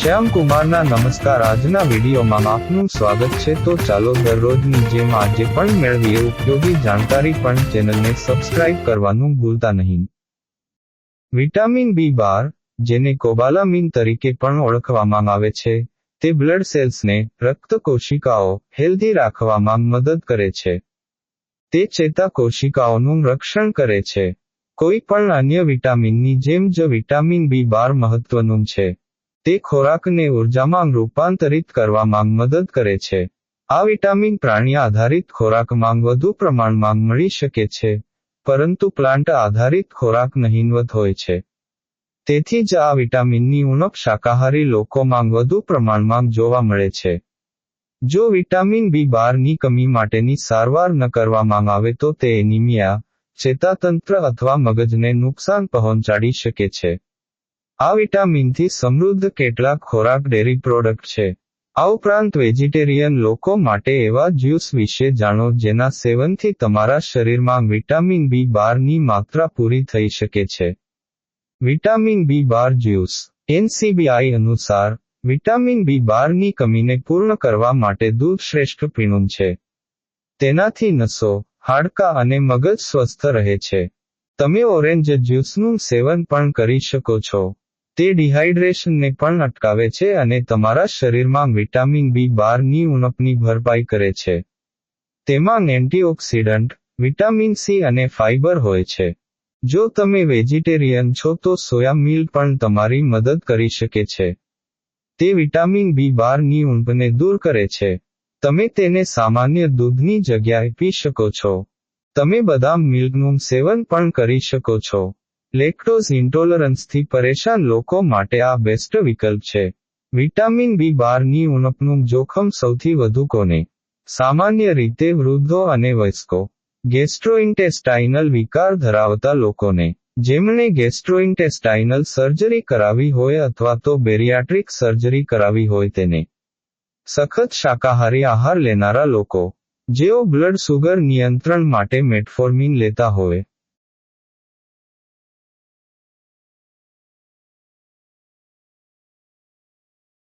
શ્યામ કુમારના નમસ્કાર. આજના વિડીયોમાં આપનું સ્વાગત છે. તો ચાલો દરરોજની જેમ આજે પણ મેળવીએ ઉપયોગી જાણકારી પણ ચેનલને સબસ્ક્રાઇબ કરવાનું ભૂલતા નહીં. વિટામિન બી બાર, જેને કોબાલામીન તરીકે પણ ઓળખવામાં આવે છે, તે બ્લડ સેલ્સને રક્ત કોશિકાઓ હેલ્ધી રાખવામાં મદદ કરે છે. તે ચેતા કોશિકાઓનું રક્ષણ કરે છે. કોઈ પણ અન્ય વિટામિનની જેમ જ વિટામિન બી બાર મહત્વનું છે. તે ખોરાકને ઉર્જામાં રૂપાંતરિત કરવામાં મદદ કરે છે. આ વિટામિન પ્રાણી આધારિત ખોરાકમાં વધુ પ્રમાણમાં મળી શકે છે, પરંતુ પ્લાન્ટ આધારિત ખોરાક નહીવત હોય છે. તેથી જ આ વિટામિનની ઉણપ શાકાહારી લોકોમાં વધુ પ્રમાણમાં જોવા મળે છે. જો વિટામિન બી બારની કમી માટેની સારવાર ન કરવામાં આવે તો તે એનિમિયા, ચેતાતંત્ર અથવા મગજને નુકસાન પહોંચાડી શકે છે. આ વિટામિનથી સમૃદ્ધ કેટલાક ખોરાક ડેરી પ્રોડક્ટ છે. આ ઉપરાંત વેજીટેરિયન લોકો માટે એવા જ્યુસ વિશે જાણો જેના સેવનથી તમારા શરીરમાં વિટામિન બી બારની માત્રા પૂરી થઈ શકે છે. વિટામિન બી બાર જ્યુસ. એનસીબીઆઈ અનુસાર, વિટામિન બી બારની કમીને પૂર્ણ કરવા માટે દૂધ શ્રેષ્ઠ પીણું છે. તેનાથી નસો, હાડકાં અને મગજ સ્વસ્થ રહે છે. તમે ઓરેન્જ જ્યુસનું સેવન પણ કરી શકો છો. તે ડિહાઇડ્રેશનને પણ અટકાવે છે અને તમારા શરીરમાં વિટામિન બી બારની ઉણપની ભરપાઈ કરે છે. તેમાં એન્ટીઓક્સિડન્ટ વિટામિન સી અને ફાઇબર હોય છે. જો તમે વેજીટેરિયન છો તો સોયા મિલ્ક પણ તમારી મદદ કરી શકે છે. તે વિટામિન બી બારની ઉણપને દૂર કરે છે. તમે તેને સામાન્ય દૂધની જગ્યાએ પી શકો છો. તમે બદામ મિલ્કનું સેવન પણ કરી શકો છો. લેક્ટોઝ ઇન્ટોલરન્સથી પરેશાન લોકો માટે આ બેસ્ટ વિકલ્પ છે. વિટામિન બી બારની ઉણપનું જોખમ સૌથી વધુ કોને? સામાન્ય રીતે વૃદ્ધો અને વયસ્કો. ગેસ્ટ્રોઇન્ટેસ્ટાઇનલ વિકાર ધરાવતા લોકોને. જેમણે ગેસ્ટ્રોઇન્ટેસ્ટાઇનલ સર્જરી કરાવી હોય અથવા તો બેરિયાટ્રિક સર્જરી કરાવી હોય તેને. સખત શાકાહારી આહાર લેનારા લોકો. જેઓ બ્લડ સુગર નિયંત્રણ માટે મેટફોર્મિન લેતા હોય.